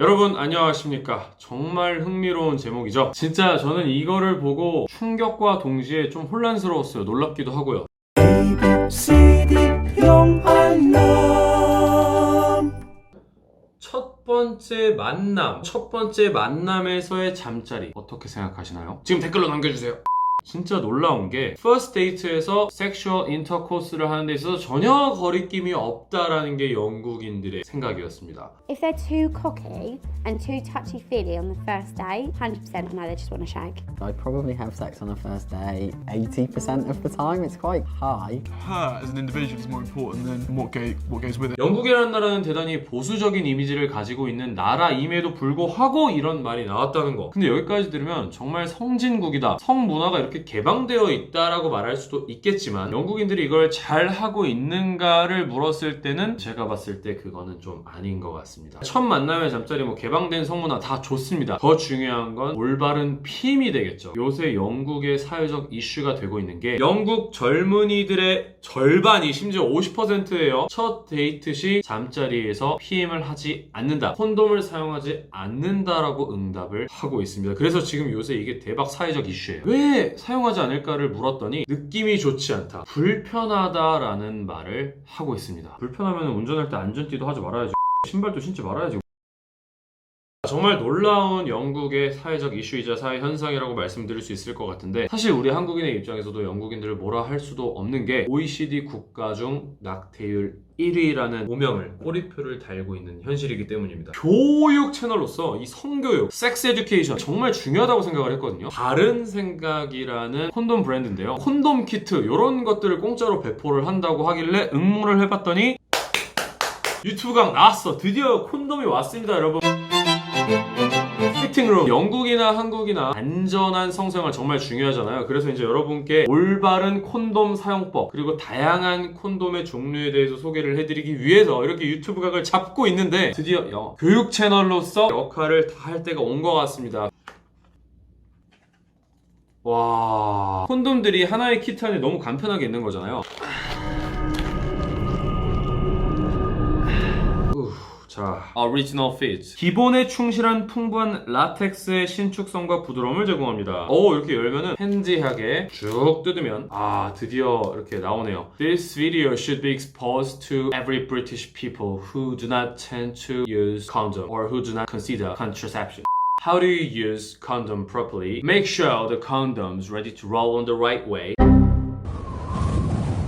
여러분 안녕하십니까? 정말 흥미로운 제목이죠? 진짜 저는 이거를 보고 충격과 동시에 좀 혼란스러웠어요. 놀랍기도 하고요. 첫 번째 만남 첫 번째 만남에서의 잠자리. 어떻게 생각하시나요? 지금 댓글로 남겨주세요 진짜 놀라운 게 first date에서 섹슈얼 인터코스를 하는 데 있어서 전혀 거리낌이 없다라는 게 영국인들의 생각이었습니다 If they're too cocky and too touchy feely on the first date, 100% I know they just want to shag. I probably have sex on a first date 80% of the time. It's quite high. her as an individual is more important than what, go, what goes with it. 영국이라는 나라는 대단히 보수적인 이미지를 가지고 있는 나라임에도 불구하고 이런 말이 나왔다는 거. 근데 여기까지 들으면 정말 성진국이다. 성문화가 이렇게 개방되어 있다라고 말할 수도 있겠지만 영국인들이 이걸 잘 하고 있는가를 물었을 때는 제가 봤을 때 그거는 좀 아닌 것 같습니다. 첫 만남의 잠자리 뭐 개방된 성문화 다 좋습니다. 더 중요한 건 올바른 피임이 되겠죠. 요새 영국의 사회적 이슈가 되고 있는 게 영국 젊은이들의 절반이 심지어 50%예요. 첫 데이트 시 잠자리에서 피임을 하지 않는다. 콘돔을 사용하지 않는다라고 응답을 하고 있습니다. 그래서 지금 요새 이게 대박 사회적 이슈예요. 왜 사용하지 않을까를 물었더니 느낌이 좋지 않다. 불편하다라는 말을 하고 있습니다. 불편하면 운전할 때 안전띠도 하지 말아야지. 신발도 신지 말아야지. 정말 놀라운 영국의 사회적 이슈이자 사회 현상이라고 말씀드릴 수 있을 것 같은데 사실 우리 한국인의 입장에서도 영국인들을 뭐라 할 수도 없는 게 OECD 국가 중 낙태율 1위라는 오명을 꼬리표를 달고 있는 현실이기 때문입니다. 교육 채널로서 이 성교육, 섹스 에듀케이션 정말 중요하다고 생각을 했거든요. 바른 생각이라는 콘돔 브랜드인데요. 콘돔 키트 이런 것들을 공짜로 배포를 한다고 하길래 응모를 해봤더니 유튜브 강 나왔어. 드디어 콘돔이 왔습니다, 여러분. 피팅룸 영국이나 한국이나 안전한 성생활 정말 중요하잖아요. 그래서 이제 여러분께 올바른 콘돔 사용법 그리고 다양한 콘돔의 종류에 대해서 소개를 해드리기 위해서 이렇게 유튜브 각을 잡고 있는데 드디어 영- 교육 채널로서 역할을 다 할 때가 온 것 같습니다. 와 콘돔들이 하나의 키트 안에 너무 간편하게 있는 거잖아요 자, Original Fit. 기본에 충실한 풍부한 라텍스의 신축성과 부드러움을 제공합니다. 오, 이렇게 열면은 팬지하게 쭉 뜯으면 아, 드디어 이렇게 나오네요. This video should be exposed to every British people who do not tend to use condom or who do not consider contraception. How do you use condom properly? Make sure the condom's ready to roll on the right way.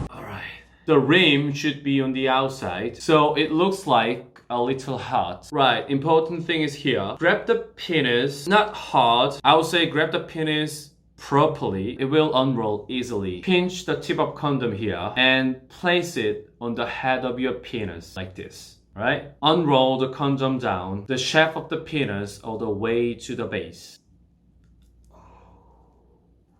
Alright. The rim should be on the outside, so it looks like a little hard. Right, important thing is here. Grab the penis, not hard. I would say grab the penis properly. It will unroll easily. Pinch the tip of condom here and place it on the head of your penis like this. Right? Unroll the condom down the shaft of the penis all the way to the base.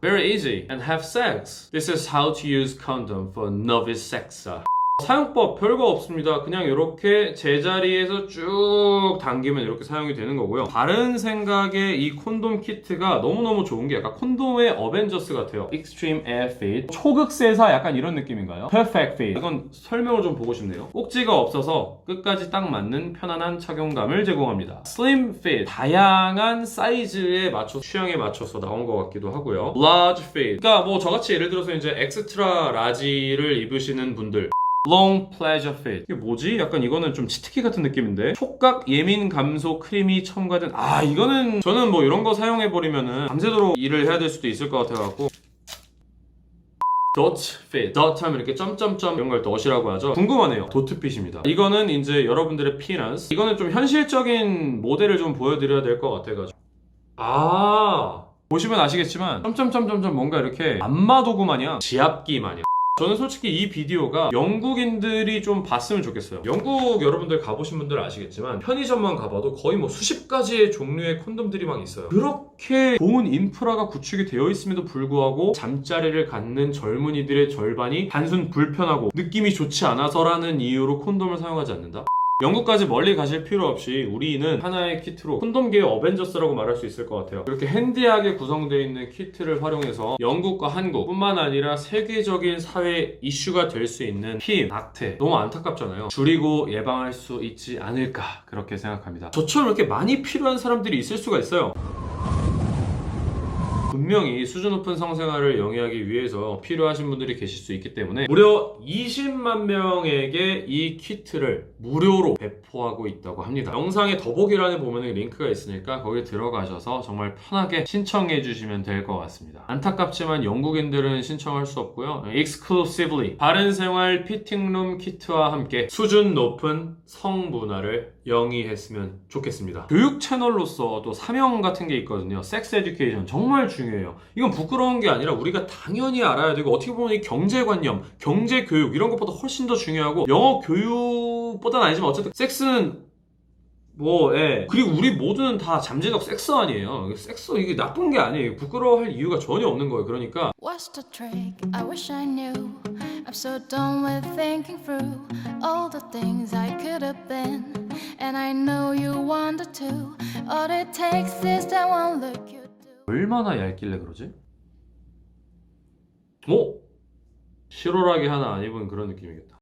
Very easy. And have sex. This is how to use condom for novice sexer. 사용법 별거 없습니다. 그냥 이렇게 제자리에서 쭉 당기면 이렇게 사용이 되는 거고요. 다른 생각에 이 콘돔 키트가 너무너무 좋은 게 약간 콘돔의 어벤져스 같아요. Air Fit. 초극세사 약간 이런 느낌인가요? Perfect. 이건 설명을 좀 보고 싶네요. 꼭지가 없어서 끝까지 딱 맞는 편안한 착용감을 제공합니다. Slim Fit. 다양한 사이즈에 맞춰 취향에 맞춰서 나온 것 같기도 하고요. Large Fit. 그러니까 뭐 저같이 예를 들어서 이제 엑스트라 라지를 입으시는 분들 Long Pleasure Fit. 이게 뭐지? 약간 이거는 좀 치트키 같은 느낌인데. 촉각 예민 감소 크림이 첨가된. 아, 이거는 저는 뭐 이런 거 사용해버리면은 밤새도록 일을 해야 될 수도 있을 것 같아갖고. Dot Fit. Dot 하면 이렇게 점점점 이런 걸 dot이라고 하죠. 궁금하네요. 도트 핏입니다. 이거는 이제 여러분들의 피너스. 이거는 좀 현실적인 모델을 좀 보여드려야 될 것 같아가지고. 아. 보시면 아시겠지만 점점점점점 뭔가 이렇게 안마도구 마냥 지압기 마냥 저는 솔직히 이 비디오가 영국인들이 좀 봤으면 좋겠어요. 영국 여러분들 가보신 분들 아시겠지만 편의점만 가봐도 거의 뭐 수십 가지의 종류의 콘돔들이 막 있어요. 그렇게 좋은 인프라가 구축이 되어 있음에도 불구하고 잠자리를 갖는 젊은이들의 절반이 단순 불편하고 느낌이 좋지 않아서라는 이유로 콘돔을 사용하지 않는다? 영국까지 멀리 가실 필요 없이 우리는 하나의 키트로 콘돔계의 어벤져스라고 말할 수 있을 것 같아요. 이렇게 핸디하게 구성되어 있는 키트를 활용해서 영국과 한국 뿐만 아니라 세계적인 사회 이슈가 될 수 있는 피임, 낙태 너무 안타깝잖아요. 줄이고 예방할 수 있지 않을까 그렇게 생각합니다. 저처럼 이렇게 많이 필요한 사람들이 있을 수가 있어요. 분명히 수준 높은 성생활을 영위하기 위해서 필요하신 분들이 계실 수 있기 때문에 무려 20만 명에게 이 키트를 무료로 배포하고 있다고 합니다. 영상의 더보기란에 보면 링크가 있으니까 거기 들어가셔서 정말 편하게 신청해 주시면 될 것 같습니다. 안타깝지만 영국인들은 신청할 수 없고요. exclusively 바른생활 피팅룸 키트와 함께 수준 높은 성문화를 영위했으면 좋겠습니다. 교육 채널로서 또 사명 같은 게 있거든요. 섹스 에듀케이션 정말 중요해요. 이건 부끄러운 게 아니라 우리가 당연히 알아야 되고 어떻게 보면 이 경제관념, 경제 교육 이런 것보다 훨씬 더 중요하고 영어 교육 보다는 아니지만 어쨌든 섹스는 뭐, 예. 그리고 우리 모두는 다 잠재적 섹스 아니에요. 섹스 이게 나쁜 게 아니에요. 부끄러워할 이유가 전혀 없는 거예요. 그러니까 What's the trick? I wish I knew. I'm so done with thinking through all the things I could have been. And I know you wanted to. All it takes is that one look you do. 얼마나 얇길래 그러지? 어? 실오라기 하나 안 입은 그런 느낌이겠다.